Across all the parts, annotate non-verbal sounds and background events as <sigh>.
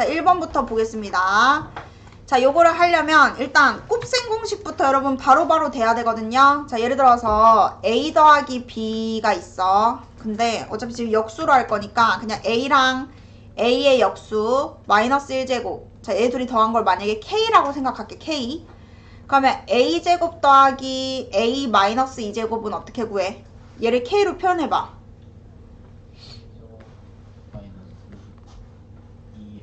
자, 1번부터 보겠습니다. 자, 요거를 하려면 일단 곱셈 공식부터 여러분 바로 바로 돼야 되거든요. 자, 예를 들어서 A 더하기 B가 있어. 근데 어차피 지금 역수로 할 거니까 그냥 A랑 A의 역수 마이너스 1제곱. 자, 얘 둘이 더한 걸 만약에 K라고 생각할게, K. 그러면 A제곱 더하기 A 마이너스 2제곱은 어떻게 구해? 얘를 K로 표현해봐. 마이너스 2a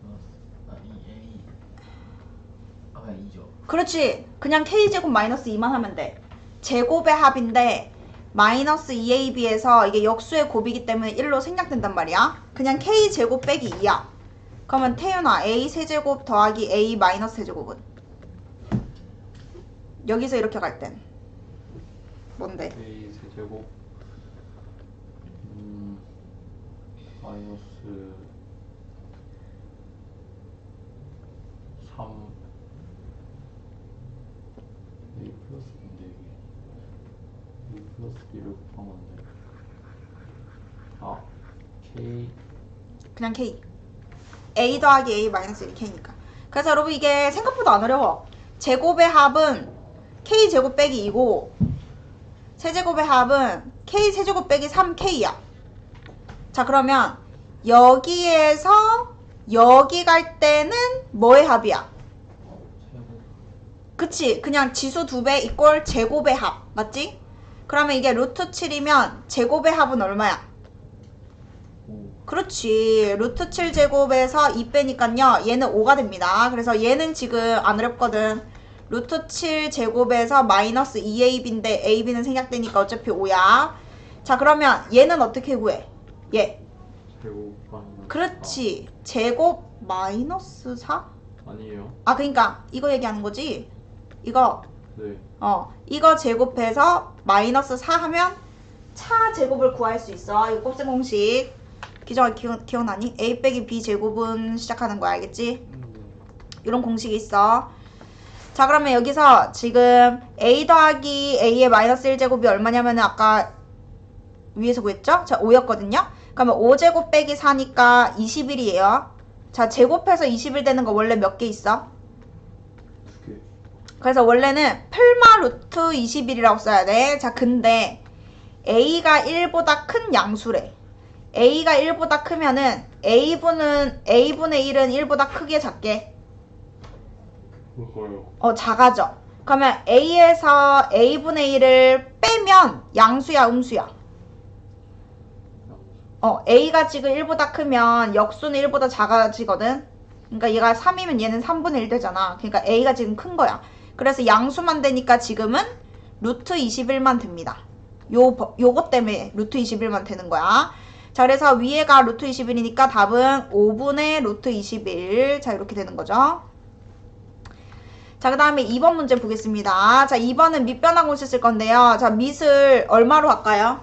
플러스 아 2a 아 그냥 2죠 그렇지. 그냥 K제곱 마이너스 2만 하면 돼. 제곱의 합인데 마이너스 2AB에서 이게 역수의 곱이기 때문에 1로 생략된단 말이야. 그냥 K제곱 빼기 2야. 그러면 태윤아 A 세제곱 더하기 A 마이너스 세제곱은? 여기서 이렇게 갈 땐 뭔데? A 세제곱 음 마이너스 3 A 플러스인데 이게 A 플러스 B를 곱한 건데 아 K 그냥 K. A 더하기 A 마이너스 1이 K니까. 그래서 여러분 이게 생각보다 안 어려워. 제곱의 합은 K 제곱 빼기 2고 세제곱의 합은 K 세제곱 빼기 3K야. 자 그러면 여기에서 여기 갈 때는 뭐의 합이야? 그치 그냥 지수 두 배 이꼴 제곱의 합 맞지? 그러면 이게 루트 7이면 제곱의 합은 얼마야? 5 그렇지. 루트 7 제곱에서 2 빼니까요. 얘는 5가 됩니다. 그래서 얘는 지금 안 어렵거든. 루트 7 제곱에서 마이너스 2ab인데 ab는 생략되니까 어차피 5야. 자 그러면 얘는 어떻게 구해? 얘. 제곱 마이너스 그렇지. 제곱 마이너스 4? 4 아니에요 아 그러니까 이거 얘기하는 거지. 이거 네 어 이거 제곱해서 마이너스 4 하면 차 제곱을 구할 수 있어. 이거 곱셈 공식. 기정아 기억, 기억나니? a 빼기 b 제곱은 시작하는 거야 알겠지? 음, 이런 공식이 있어. 자 그러면 여기서 지금 a 더하기 a의 마이너스 1제곱이 얼마냐면은 아까 위에서 구했죠? 자 5였거든요. 그러면 5제곱 빼기 4니까 21이에요. 자 제곱해서 21 되는 거 원래 몇 개 있어? 그래서 원래는 풀마 루트 21이라고 써야 돼. 자, 근데 a가 1보다 큰 양수래. a가 1보다 크면은 a분은 a분의 1은 1보다 크게 작게 어 작아져. 그러면 a에서 a분의 1을 빼면 양수야 음수야. 어 a가 지금 1보다 크면 역수는 1보다 작아지거든. 그러니까 얘가 3이면 얘는 3분의 1 되잖아. 그러니까 a가 지금 큰 거야. 그래서 양수만 되니까 지금은 루트 21만 됩니다. 요 버- 요것 때문에 루트 21만 되는 거야. 자 그래서 위에가 루트 21이니까 답은 5분의 루트 21. 자 이렇게 되는 거죠. 자, 그 다음에 2번 문제 보겠습니다. 자, 2번은 밑변환공式쓸 건데요. 자, 밑을 얼마로 할까요?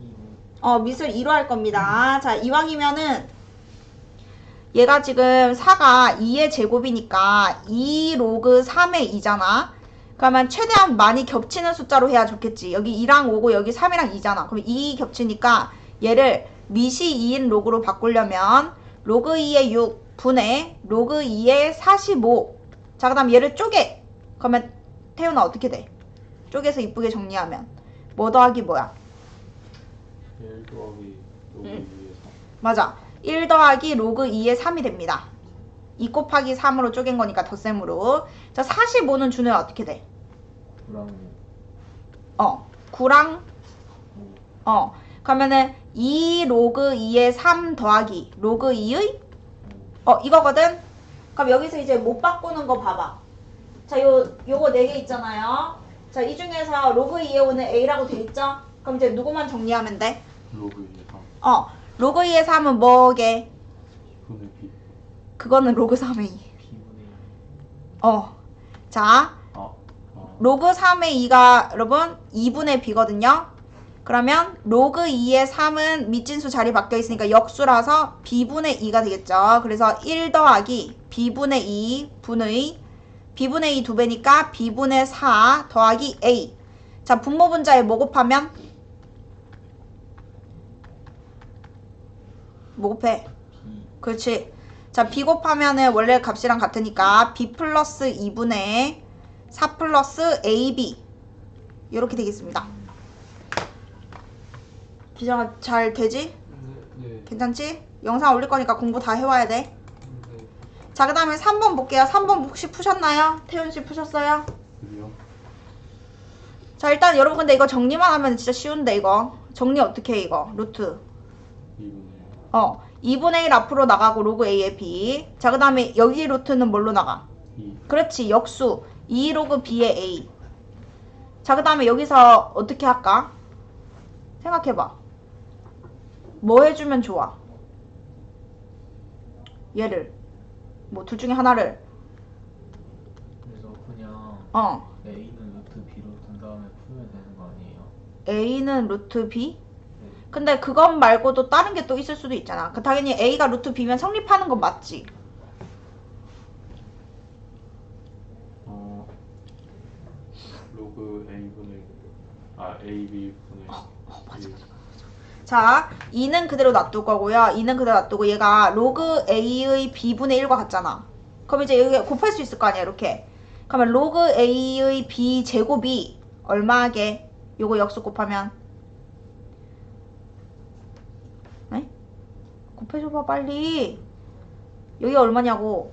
2로 어, 밑을 2로 할 겁니다. 자, 이왕이면은 얘가 지금 4가 2의 제곱이니까 2 로그 3의 2잖아. 그러면 최대한 많이 겹치는 숫자로 해야 좋겠지. 여기 2랑 5고 여기 3이랑 2잖아. 그럼 2 겹치니까 얘를 밑이 2인 로그로 바꾸려면 로그 2의 6 분의 로그 2의 45. 자, 그 다음 얘를 쪼개. 그러면 태훈아 어떻게 돼? 쪼개서 이쁘게 정리하면. 뭐 더하기 뭐야? 1 더하기 로그 음. 2에 3 맞아. 1 더하기 로그 2의 3이 됩니다. 2 곱하기 3으로 쪼갠 거니까 덧셈으로. 자, 45는 준호야 어떻게 돼? 9랑 어, 9랑 5 어. 그러면은 2 로그 2의 3 더하기 로그 2의 어, 이거거든. 그럼 여기서 이제 못 바꾸는 거 봐봐. 자, 요 요거 네개 있잖아요. 자, 이 중에서 로그 2에 오는 a라고 돼 있죠? 그럼 이제 누구만 정리하면 돼? 로그 2에 3 어. 로그 2의 3은 뭐게? 10분의 B 그거는 로그 3의 2. B분의 어. 자, 아, 아 로그 3의 2가 여러분 2분의 b거든요. 그러면 로그 2의 3은 밑진수 자리 바뀌어 있으니까 역수라서 b분의 2가 되겠죠. 그래서 1 더하기 b분의 2 분의 b분의 2 두 배니까 b분의 4 더하기 a. 자, 분모 분자에 뭐 곱하면 곱해? 그렇지. 자, b 곱하면은 원래 값이랑 같으니까 b 플러스 2분의 4 플러스 ab 이렇게 되겠습니다. 기정아 잘 되지? 네. 네. 괜찮지? 영상 올릴 거니까 공부 다 해와야 돼. 네. 자, 그 다음에 3번 볼게요. 3번 혹시 푸셨나요? 태훈 씨 푸셨어요? 그리요? 자, 일단 여러분 근데 이거 정리만 하면 진짜 쉬운데 이거. 정리 어떻게 해 이거? 루트. 2분의 어. 2분의 1 앞으로 나가고 로그 a의 b. 자, 그 다음에 여기 루트는 뭘로 나가? 2. 그렇지. 역수. 2 로그 b의 a. 자, 그 다음에 여기서 어떻게 할까? 생각해봐. 뭐 해주면 좋아? 얘를. 뭐 둘 중에 하나를. 그래서 그냥 어. A는 루트 B로 둔 다음에 풀면 되는 거 아니에요? a는 루트 b? 네. 근데 그것 말고도 다른 게 또 있을 수도 있잖아. 그 당연히 a가 루트 b면 성립하는 건 맞지. 어. 로그 A분의 아 AB 분의 어, 맞아, 1. 자, 2는 그대로 놔둘 거고요. 2는 그대로 놔두고 얘가 로그 a의 b분의 1과 같잖아. 그럼 이제 여기 곱할 수 있을 거 아니야, 이렇게. 그러면 로그 a의 b 제곱이 얼마게? 요거 역수 곱하면 곱해줘봐 빨리. 여기 얼마냐고.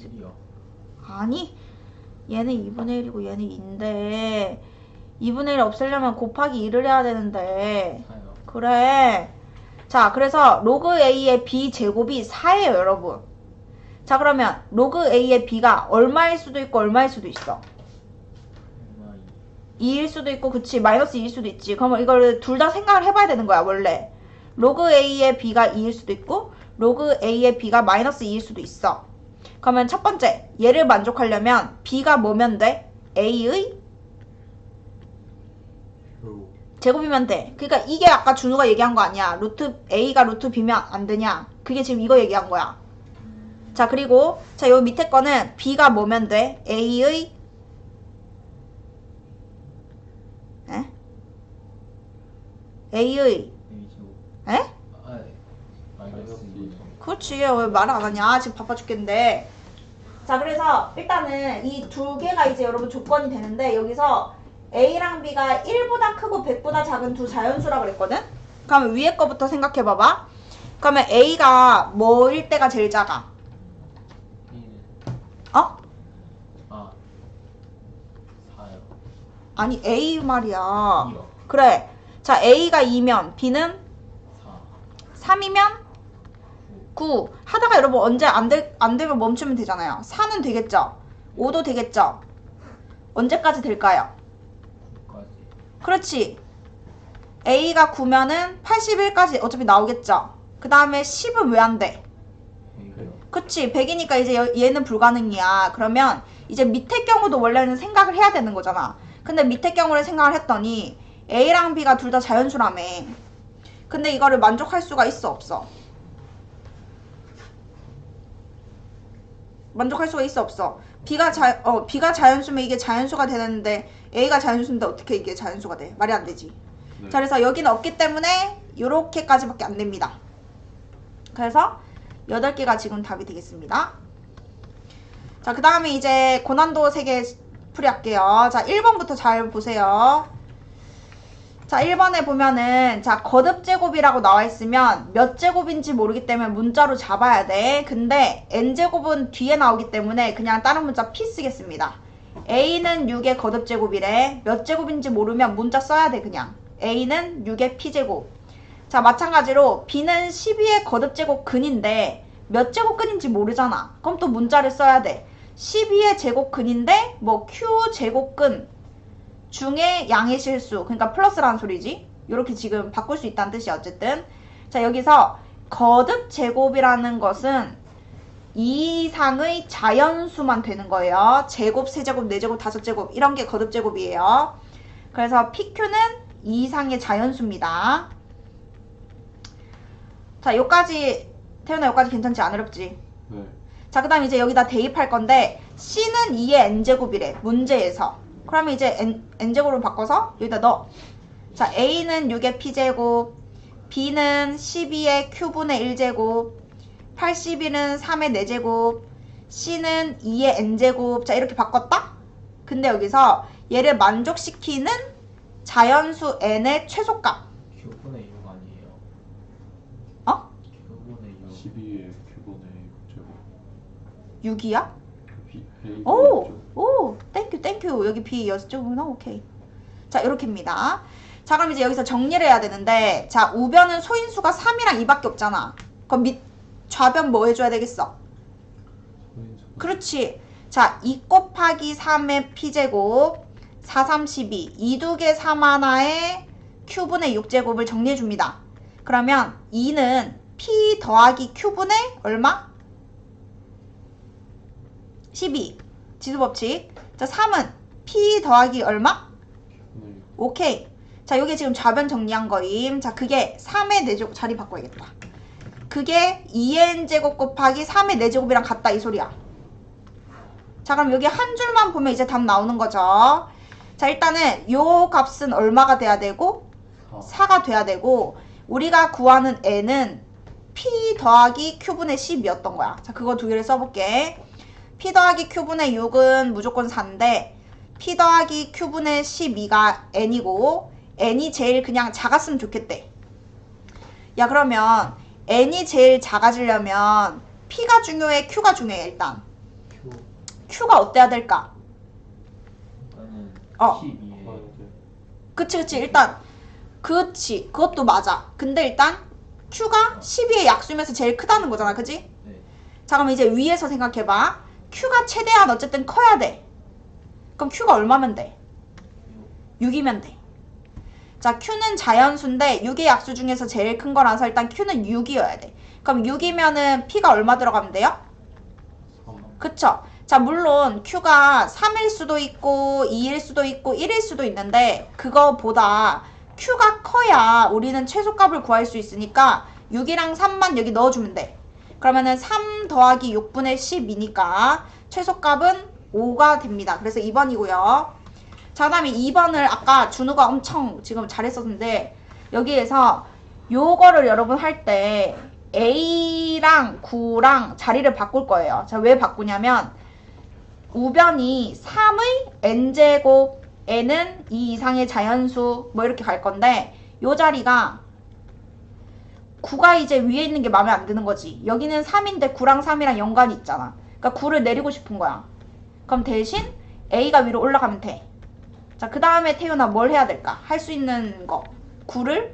일이요 아니 얘는 2분의 1이고 얘는 2인데 2분의 1 없애려면 곱하기 2를 해야 되는데 4요. 그래 자 그래서 로그 a의 b 제곱이 4예요 여러분 자 그러면 로그 a의 b가 얼마일 수도 있고 얼마일 수도 있어 2. 2일 수도 있고 그치 마이너스 2일 수도 있지 그러면 이걸 둘다 생각을 해봐야 되는 거야 원래 로그 a의 b가 2일 수도 있고 로그 a의 b가 마이너스 2일 수도 있어 그러면 첫 번째 얘를 만족하려면 b가 뭐면 돼? a의 로 제곱이면 돼 그러니까 이게 아까 준우가 얘기한 거 아니야 루트 a가 루트 b면 안 되냐 그게 지금 이거 얘기한 거야 자 그리고 자 요 밑에 거는 b가 뭐면 돼? a의 a의. 에? 마이너스 2. 그렇지 왜 말을 안 하냐 지금 바빠 죽겠는데 자 그래서 일단은 이 두 개가 이제 여러분 조건이 되는데 여기서 a랑 b가 1보다 크고 100보다 작은 두 자연수라 그랬거든 그러면 위에 거부터 생각해 봐봐 그러면 a가 뭐일 때가 제일 작아 1. 어? 아. 4요. 아니 a 말이야 2요. 그래 자 a가 2면 b는 4. 3이면 9 하다가 여러분 언제 안, 되, 안 되면 멈추면 되잖아요 4는 되겠죠 5도 되겠죠 언제까지 될까요? 9까지. 그렇지 A가 9면은 81까지 어차피 나오겠죠 그 다음에 10은 왜 안 돼? 100이요. 그치 100이니까 이제 여- 얘는 불가능이야 그러면 이제 밑에 경우도 원래는 생각을 해야 되는 거잖아 근데 밑에 경우를 생각을 했더니 A랑 B가 둘 다 자연수라며 근데 이거를 만족할 수가 있어 없어 만족할 수가 있어 없어 B가 자, 어, B가 자연수면 이게 자연수가 되는데 A가 자연수인데 어떻게 이게 자연수가 돼 말이 안 되지 네. 자 그래서 여기는 없기 때문에 요렇게까지밖에 안 됩니다 그래서 8개가 지금 답이 되겠습니다. 자, 그 다음에 이제 고난도 3개 풀이할게요. 자, 1번부터 잘 보세요. 자, 1번에 보면은, 자, 거듭 제곱이라고 나와 있으면 몇 제곱인지 모르기 때문에 문자로 잡아야 돼. 근데 n제곱은 뒤에 나오기 때문에 그냥 다른 문자 p 쓰겠습니다. a는 6의 거듭 제곱이래. 몇 제곱인지 모르면 문자 써야 돼, 그냥. a는 6의 p제곱. 자, 마찬가지로 b는 12의 거듭 제곱 근인데 몇 제곱 근인지 모르잖아. 그럼 또 문자를 써야 돼. 12의 제곱 근인데 뭐 q 제곱 근 중에 양의 실수. 그러니까 플러스라는 소리지. 이렇게 지금 바꿀 수 있다는 뜻이야, 어쨌든. 자, 여기서 거듭 제곱이라는 것은 이 이상의 자연수만 되는 거예요. 제곱, 세제곱, 네제곱, 다섯제곱 이런 게 거듭 제곱이에요. 그래서 PQ는 이 이상의 자연수입니다. 자, 여기까지 태연아 여기까지 괜찮지? 안 어렵지? 네. 자, 그 다음 이제 여기다 대입할 건데 C는 2의 N제곱이래. 문제에서. 그러면 이제 N, N제곱으로 바꿔서 여기다 넣어. 자, A는 6의 P제곱, B는 12의 Q분의 1제곱, 81은 3의 4제곱, C는 2의 N제곱. 자, 이렇게 바꿨다? 근데 여기서 얘를 만족시키는 자연수 N의 최소값. Q분의 6 아니에요? 어? Q분의 6 12의 큐본의 6제곱 6이야? A 오! 오! 땡큐 땡큐. 여기 B 여섯쪽구나 오케이. 자, 이렇게입니다. 자, 그럼 이제 여기서 정리를 해야 되는데 자, 우변은 소인수가 3이랑 2밖에 없잖아. 그럼 밑 좌변 뭐 해줘야 되겠어? 그렇지. 자, 2 곱하기 3의 p제곱 4, 3, 12 2두개 3 하나에 q분의 6제곱을 정리해 줍니다. 그러면 2는 p 더하기 q분의 얼마? 12 지수법칙. 자, 3은 p 더하기 얼마? 네. 오케이. 자, 요게 지금 좌변 정리한 거임. 자, 그게 3의 4제곱 자리 바꿔야겠다. 그게 2n 제곱 곱하기 3의 4제곱이랑 같다 이 소리야. 자, 그럼 여기 한 줄만 보면 이제 답 나오는 거죠. 자, 일단은 요 값은 얼마가 돼야 되고 4 4가 돼야 되고 우리가 구하는 n은 p 더하기 q분의 10이었던 거야. 자, 그거 두 개를 써볼게. P 더하기 q분의 6은 무조건 4인데 p 더하기 q분의 12가 n이고 n이 제일 그냥 작았으면 좋겠대. 야, 그러면 n이 제일 작아지려면 p가 중요해, q가 중요해, 일단. Q q가 어때야 될까? 어. 12에 봐야 돼 그치 그치 일단 그치 그것도 맞아 근데 일단 Q가 12의 약수면서 제일 크다는 거잖아 그치? 네자 그럼 이제 위에서 생각해봐 Q가 최대한 어쨌든 커야 돼 그럼 Q가 얼마면 돼? 6이면 돼 자 Q는 자연수인데 6의 약수 중에서 제일 큰 거라서 일단 Q는 6이어야 돼 그럼 6이면은 P가 얼마 들어가면 돼요? 3 그쵸? 자, 물론 Q가 3일 수도 있고 2일 수도 있고 1일 수도 있는데 그거보다 Q가 커야 우리는 최소값을 구할 수 있으니까 6이랑 3만 여기 넣어주면 돼. 그러면은 3 더하기 6분의 10이니까 최소값은 5가 됩니다. 그래서 2번이고요. 자, 다음에 2번을 아까 준우가 엄청 지금 잘했었는데 여기에서 요거를 여러분 할 때 A랑 9랑 자리를 바꿀 거예요. 자, 왜 바꾸냐면 우변이 3의 n제곱 n은 2 이상의 자연수 뭐 이렇게 갈 건데 요 자리가 9가 이제 위에 있는 게 마음에 안 드는 거지. 여기는 3인데 9랑 3이랑 연관이 있잖아. 그러니까 9를 내리고 싶은 거야. 그럼 대신 A가 위로 올라가면 돼. 자, 그 다음에 태윤아 뭘 해야 될까? 할 수 있는 거. 9를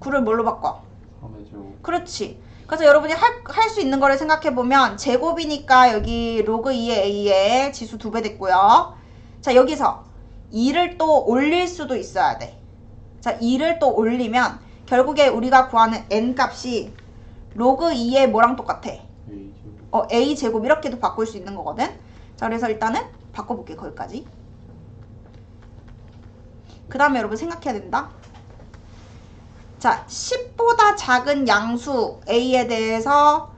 9를 뭘로 바꿔? 3의 제곱 그렇지. 그래서 여러분이 할 수 있는 거를 생각해 보면 제곱이니까 여기 로그 2의 a에 지수 두배 됐고요. 자, 여기서 2를 또 올릴 수도 있어야 돼. 자, 2를 또 올리면 결국에 우리가 구하는 n 값이 로그 2의 뭐랑 똑같아? A 제곱 어, a 제곱 이렇게도 바꿀 수 있는 거거든. 자, 그래서 일단은 바꿔볼게 거기까지. 그 다음에 여러분 생각해야 된다. 자, 10보다 작은 양수 a에 대해서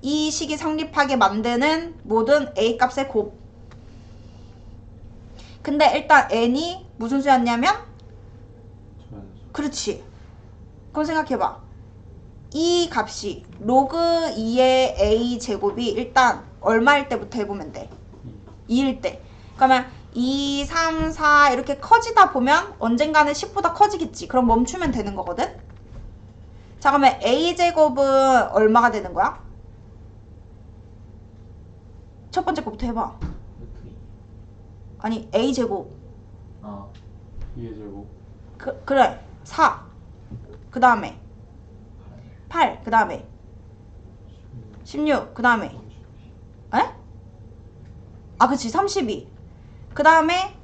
이 식이 성립하게 만드는 모든 a 값의 곱. 근데 일단 n이 무슨 수였냐면 그렇지. 그럼 생각해봐. 이 값이 로그 2의 a 제곱이 일단 얼마일 때부터 해보면 돼? 2일 때. 그러면 2, 3, 4 이렇게 커지다 보면 언젠가는 10보다 커지겠지. 그럼 멈추면 되는 거거든? 자, 그러면 a 제곱은 얼마가 되는 거야? 첫 번째 거부터 해봐. 루트 2 아니, a 제곱. 아 2의 제곱 그, 그래. 4. 그 다음에 8 8. 그 다음에 16. 그 다음에 에? 아, 그치. 32. 그 다음에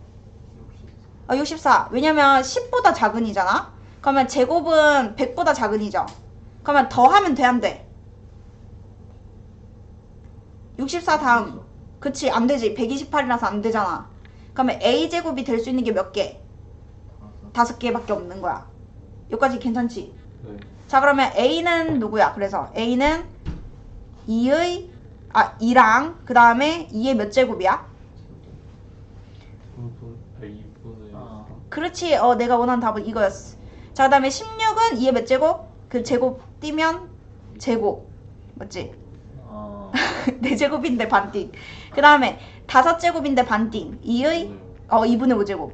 64 어, 64. 왜냐면 10보다 작은 이잖아? 그러면 제곱은 100보다 작은 이죠? 그러면 더 하면 돼, 안 돼? 64 다음. 그치, 안 되지. 128이라서 안 되잖아. 그러면 A제곱이 될 수 있는 게 몇 개? 다섯 개밖에 없는 거야. 여기까지 괜찮지? 네 자, 그러면 A는 누구야? 그래서 A는 2의, 아, 2랑, 그 다음에 2의 몇 제곱이야? 아. 3 그렇지. 어, 내가 원하는 답은 이거였어. 자, 그 다음에 16은 2의 몇 제곱? 그 제곱 띄면 제곱. 맞지? <laughs> 어, 4제곱인데 반띵. 그 다음에 5제곱인데 반띵. 2의, 어, 2분의 5제곱.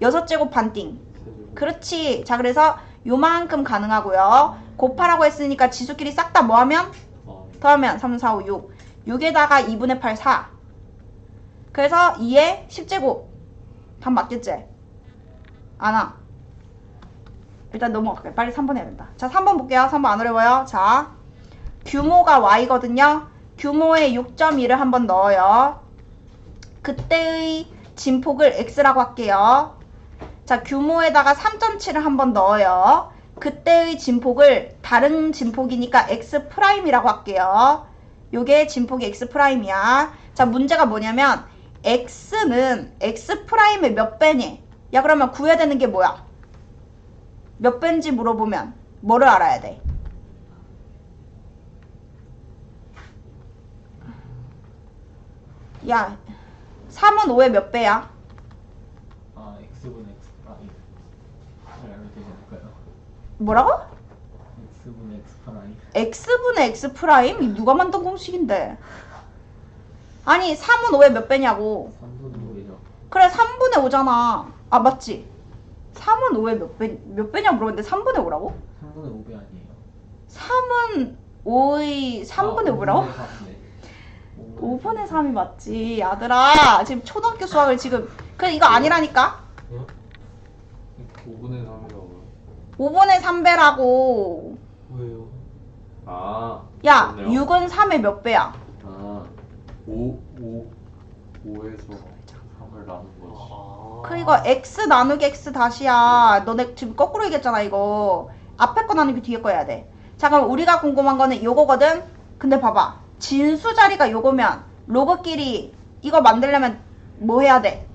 6제곱 반띵. 세제곱. 그렇지. 자, 그래서 요만큼 가능하고요. 곱하라고 했으니까 지수끼리 싹 다 뭐하면? 어, 더하면 3, 4, 5, 6. 6에다가 2분의 8, 4. 그래서 2에 10제곱. 답 맞겠지? 안 와. 일단 넘어갈게요. 빨리 3번 해야 된다. 자, 3번 볼게요. 3번 안 어려워요. 자, 규모가 y거든요. 규모에 6.2를 한번 넣어요. 그때의 진폭을 x라고 할게요. 자, 규모에다가 3.7을 한번 넣어요. 그때의 진폭을 다른 진폭이니까 x 프라임이라고 할게요. 요게 진폭이 x 프라임이야. 자, 문제가 뭐냐면 x는 x 프라임의 몇 배니? 야, 그러면 구해야 되는 게 뭐야? 몇 배인지 물어보면 뭐를 알아야 돼? 야, 3은 5의 몇 배야? 아, x분의 x 프라임. 잘 알면 되지 않을까요? 뭐라고? x분의 x 프라임. x분의 x 프라임? 이 누가 만든 공식인데? 아니 3은 5의 몇 배냐고 3분의 5죠. 그래 3분의 5잖아 아 맞지? 3은 5의 몇 배, 몇 배냐 물어봤는데 3분의 5라고? 3분의 5배 아니에요? 3은 5의 3분의 아, 5라고? 5분의 3, 네. 5분의 3이 맞지 아들아 지금 초등학교 수학을 지금 그래 이거 아니라니까 5분의 3이라고요? 5분의 3배라고 왜요? 아. 야 그렇네요. 6은 3의 몇 배야? 아. 5, 5, 5에서 3을 나눈 거지. 그 이거 x 나누기 x 다시야. 너네 지금 거꾸로 얘기했잖아 이거. 앞에 거 나누기 뒤에 거 해야 돼. 자 그럼 우리가 궁금한 거는 요거거든. 근데 봐봐. 진수 자리가 요거면 로그끼리 이거 만들려면 뭐 해야 돼?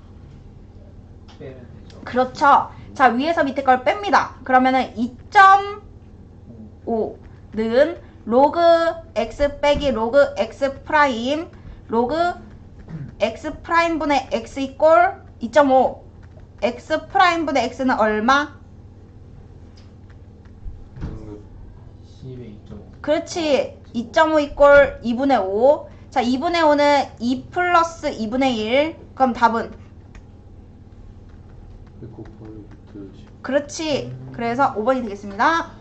빼면 되죠. 그렇죠. 자 위에서 밑에 걸 뺍니다. 그러면은 2.5는 로그 x 빼기 로그 x 프라임 로그 x 프라임 분의 x 이꼴 2.5 x 프라임 분의 x는 얼마? 등급 10의 2.5. 그렇지 2.5 이꼴 2분의 5 자 2분의 5는 2 플러스 2분의 1 그럼 답은 100 곱하기 루트 10. 그렇지. 그래서 5번이 되겠습니다